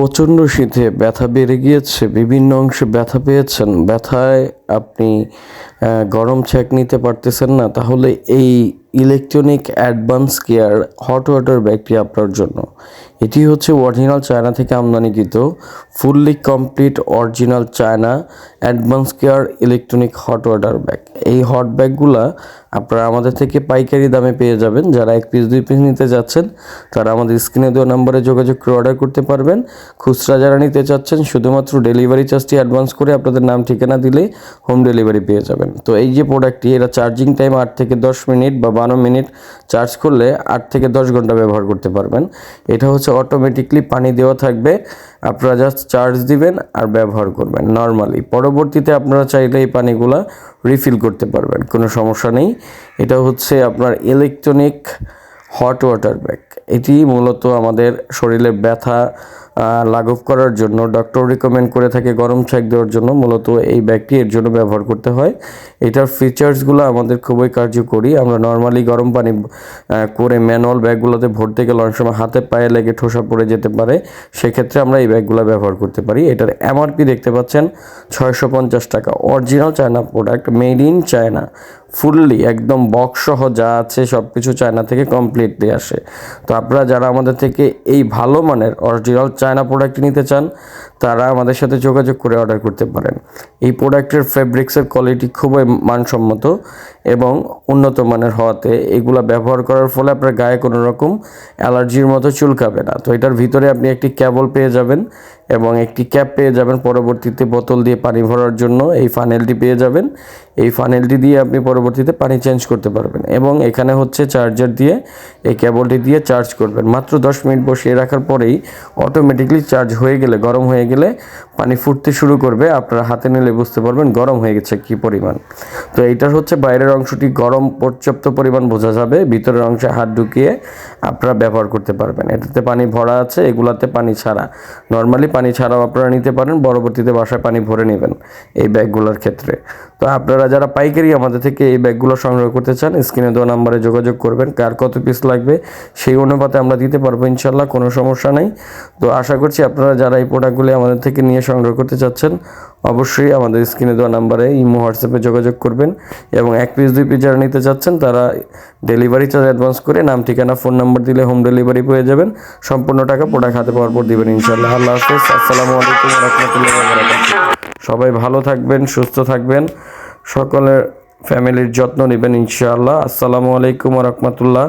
প্রচণ্ড শীতে ব্যথা বেড়ে গিয়েছে বিভিন্ন অংশে ব্যথা পেয়েছেন। ব্যথায় আপনি গরম ছ্যাঁক নিতে পারতেছেন না, তাহলে এই electronic advance care hot water ব্যাগটি আপনার জন্য। এটি হচ্ছে অরিজিনাল চায়না থেকে আমদানিকৃত fully complete original China advance care electronic hot water bag এই হট ব্যাগগুলা আপনারা আমাদের থেকে পাইকারি দামে পেয়ে যাবেন। যারা এক পিস দুই পিস নিতে যাচ্ছেন, তারা আমাদের স্ক্রিনে দেওয়া নম্বরে যোগাযোগ করে অর্ডার করতে পারবেন। খুচরা যারা নিতে চাচ্ছেন, শুধুমাত্র ডেলিভারি চার্জটি অ্যাডভান্স করে আপনাদের নাম, ঠিকানা দিলে হোম ডেলিভারি পেয়ে যাবেন। তো এই যে প্রোডাক্টটি এটা চার্জিং টাইম আট থেকে দশ মিনিট বা বারো মিনিট চার্জ করলে আট থেকে দশ ঘণ্টা ব্যবহার করতে পারবেন। এটা হচ্ছে অটোমেটিকলি পানি দেওয়া থাকবে, আপনারা জাস্ট চার্জ দিবেন আর ব্যবহার করবেন নর্মালি পরবর্তীতে আপনারা চাইলে এই পানিগুলা রিফিল করতে পারবেন, কোনো সমস্যা নেই। এটা হচ্ছে আপনার ইলেকট্রনিক হট ওয়াটার ব্যাগ। এটি মূলত আমাদের শরীরে ব্যথা লাঘব করার জন্য ডক্টর রিকমেন্ড করে থাকে গরম ছ্যাক দেওয়ার জন্য। মূলত এই ব্যাগটি এর জন্য ব্যবহার করতে হয়। এটার ফিচার্সগুলো আমাদের খুবই কার্যকরী। আমরা নর্মালি গরম পানি করে ম্যানুয়াল ব্যাগগুলোতে ভরতে গেলে অনেক সময় হাতে পায়ে লেগে ঠোসা পড়ে যেতে পারে। সেক্ষেত্রে আমরা এই ব্যাগগুলো ব্যবহার করতে পারি। এটার এমআরপি দেখতে পাচ্ছেন, ছয়শো পঞ্চাশ টাকা। Original China product made in China fully, একদম বক্স সহ যা আছে সব কিছু চায়না থেকে কমপ্লিটলি আসে। তো আপনারা যারা আমাদের থেকে এই ভালো মানের অরিজিনাল চায়না প্রোডাক্ট নিতে চান, তারা আমাদের সাথে যোগাযোগ করে অর্ডার করতে পারেন। এই প্রোডাক্টের ফেব্রিক্সের কোয়ালিটি খুবই মানসম্মত এবং উন্নত মানের হওয়াতে এগুলা ব্যবহার করার ফলে আপনার গায়ে কোনো রকম অ্যালার্জির মতো চুলকাবে না। তো এটার ভিতরে আপনি একটি ক্যাবল পেয়ে যাবেন এবং একটি ক্যাপ পেয়ে যাবেন। পরবর্তীতে বোতল দিয়ে পানি ভরার জন্য এই ফানেলটি পেয়ে যাবেন। এই ফানেলটি দিয়ে আপনি পরবর্তীতে পানি চেঞ্জ করতে পারবেন এবং এখানে হচ্ছে চার্জার দিয়ে এই কেবলটি দিয়ে চার্জ করবেন। মাত্র দশ মিনিট বসিয়ে রাখার পরেই অটোমেটিকলি চার্জ হয়ে গেলে, গরম হয়ে গেলে পানি ফুটতে শুরু করবে। আপনারা হাতে নিলে বুঝতে পারবেন গরম হয়ে গেছে কি পরিমাণ। তো এইটার হচ্ছে বাইরের অংশটি গরম পর্যাপ্ত পরিমাণ বোঝা যাবে। ভিতরের অংশে হাত ঢুকিয়ে আপনারা ব্যবহার করতে পারবেন। এটাতে পানি ভরা আছে, এগুলাতে পানি ছাড়া। নর্মালি পানি ছাড়াও আপনারা নিতে পারেন, পরবর্তীতে বাসায় পানি ভরে নেবেন এই ব্যাগগুলোর ক্ষেত্রে। তো আপনারা যারা পাইকারি আমাদের থেকে এই ব্যাগগুলো সংগ্রহ করতে চান, স্ক্রিনে দেওয়া নাম্বারে যোগাযোগ করবেন। কার কত পিস লাগবে সেই অনুপাতে আমরা দিতে পারব ইনশাল্লাহ কোনো সমস্যা নেই। তো আশা করছি আপনারা যারা এই প্রোডাক্টগুলি আমাদের থেকে নিয়ে সংগ্রহ করতে চাচ্ছেন, অবশ্যই আমাদের স্ক্রিনে দেওয়া নাম্বারে ইমো, হোয়াটসঅ্যাপে যোগাযোগ করবেন এবং এক পিস দুই পিস যারা নিতে চাচ্ছেন, তারা ডেলিভারি চার্জ অ্যাডভান্স করে নাম, ঠিকানা ফোন নাম্বার দিলে হোম ডেলিভারি পেয়ে যাবেন। সম্পূর্ণ টাকা প্রোডাক্ট হাতে পাওয়ার পর দিবেন ইনশাল্লাহ আল্লাহ হাফেজ। আসসালামু আলাইকুম রহমতুল্লাহ সবাই ভালো থাকবেন, সুস্থ থাকবেন। সকলের ফ্যামিলির যত্ন নেবেন ইনশাআল্লাহ। আসসালামু আলাইকুম রহমতুল্লাহ।